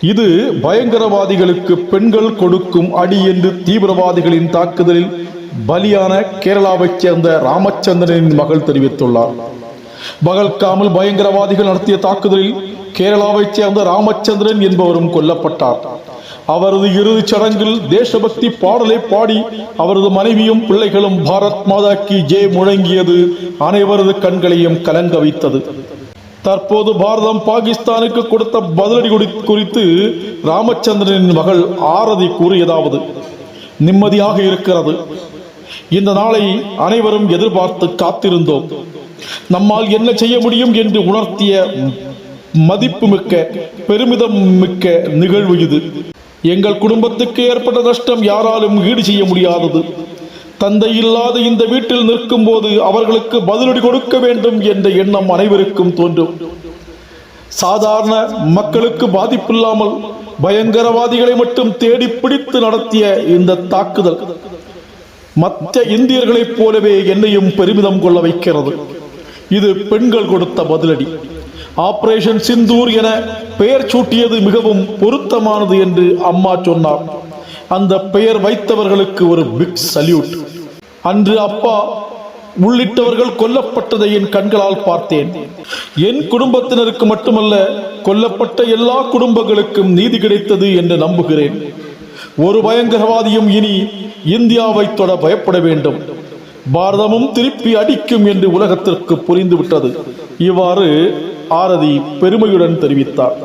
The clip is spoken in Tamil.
இது பயங்கரவாதிகளுக்கு பெண்கள் கொடுக்கும் அடி என்று தீவிரவாதிகளின் தாக்குதலில் பலியான கேரளாவைச் சேர்ந்த ராமச்சந்திரனின் மகள் தெரிவித்துள்ளார். பகல்காமல் பயங்கரவாதிகள் நடத்திய தாக்குதலில் கேரளாவைச் சேர்ந்த ராமச்சந்திரன் என்பவரும் கொல்லப்பட்டார். அவரது இறுதிச் சடங்கில் தேசபக்தி பாடலை பாடி அவரது மனைவியும் பிள்ளைகளும் பாரத் மாதா கி ஜெய் முழங்கியது அனைவரது கண்களையும் கலங்க வைத்தது. தற்போது பாரதம் பாகிஸ்தானுக்கு கொடுத்த பதிலடி குறி- குறித்து ராமச்சந்திரனின் மகள் ஆரதி கூறியதாவது நிம்மதியாக இருக்கிறது. இந்த நாளை அனைவரும் எதிர்பார்த்து காத்திருந்தோம். நம்மால் என்ன செய்ய முடியும் என்று உணர்த்திய மதிப்புமிக்க பெருமிதம் மிக்க நிகழ்வு இது. எங்கள் குடும்பத்துக்கு ஏற்பட்ட நஷ்டம் யாராலும் ஈடு செய்ய முடியாதது. தந்தை இல்லாத இந்த வீட்டில் நிற்கும் போது அவர்களுக்கு பதிலடி கொடுக்க வேண்டும் என்ற எண்ணம் அனைவருக்கும் தோன்றும். சாதாரண மக்களுக்கு பாதிப்பில்லாமல் பயங்கரவாதிகளை மட்டும் தேடி பிடித்து நடத்திய இந்த தாக்குதல் மற்ற இந்தியர்களைப் போலவே என்னையும் பெருமிதம் கொள்ள வைக்கிறது. இது பெண்கள் கொடுத்த பதிலடி. ஆபரேஷன் சிந்தூர் என பெயர் சூட்டியது மிகவும் பொருத்தமானது என்று அம்மா சொன்னார். அந்த பெயர் வைத்தவர்களுக்கு ஒரு பிக் சல்யூட் அன்று அப்பா உள்ளிட்டவர்கள் கொல்லப்பட்டதை என் கண்களால் பார்த்தேன். என் குடும்பத்தினருக்கு மட்டுமல்ல கொல்லப்பட்ட எல்லா குடும்பங்களுக்கும் நீதி கிடைத்தது என்று நம்புகிறேன். ஒரு பயங்கரவாதியும் இனி இந்தியாவை தொட பயப்பட வேண்டும். பாரதமும் திருப்பி அடிக்கும் என்று உலகத்திற்கு புரிந்துவிட்டது. இவ்வாறு ஆரதி பெருமையுடன் தெரிவித்தார்.